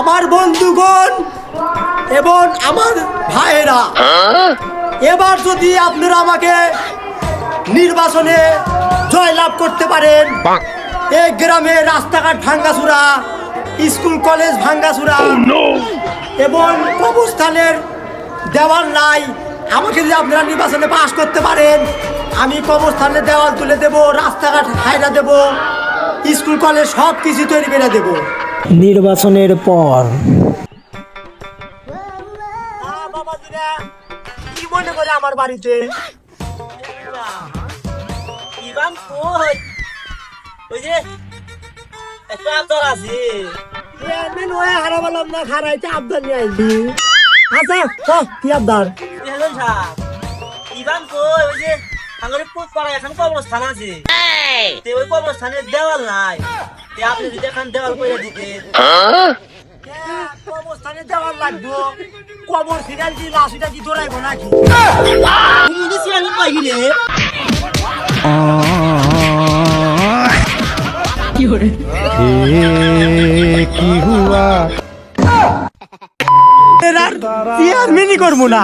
আমার বন্ধুগণ এবং আমার ভাইয়েরা। এবার যদি আপনারা আমাকে নির্বাচনে জয়লাভ করতে পারেন এই গ্রামে রাস্তাঘাট ভাঙ্গাচুরা স্কুল কলেজ ভাঙ্গাচুরা এবং কবরস্থানের দেওয়াল নাই আমাকে যদি আপনারা নির্বাচনে পাশ করতে পারেন আমি কবরস্থানের দেওয়াল তুলে দেব রাস্তাঘাট হাইরা দেব স্কুল কলেজ সব কিছু তৈরি করে দেবো। নির্বাচনের পর। কি মনে করে আমার বাড়িতে? ওই যে আছে। চেয়ারম্যান হয়ে হারাবালাম না হারাইতে আবদার নিয়ে আচ্ছা চ, কি আবদার? হেলো সাহেব ইবান কই? ওই যে আঙ্গুরে পুত পাড়া এখন কবরস্থান আছে। ওই কবরস্থানের দেওয়াল নাই। আপনি যদি এখন দেওয়াল করে কবরস্থানে লাগবো। কবর কি কি দৌড়াইবো নাকি? তুমি যদি সিয়ানি পাই গেলে চেয়ারম্যানই করব না।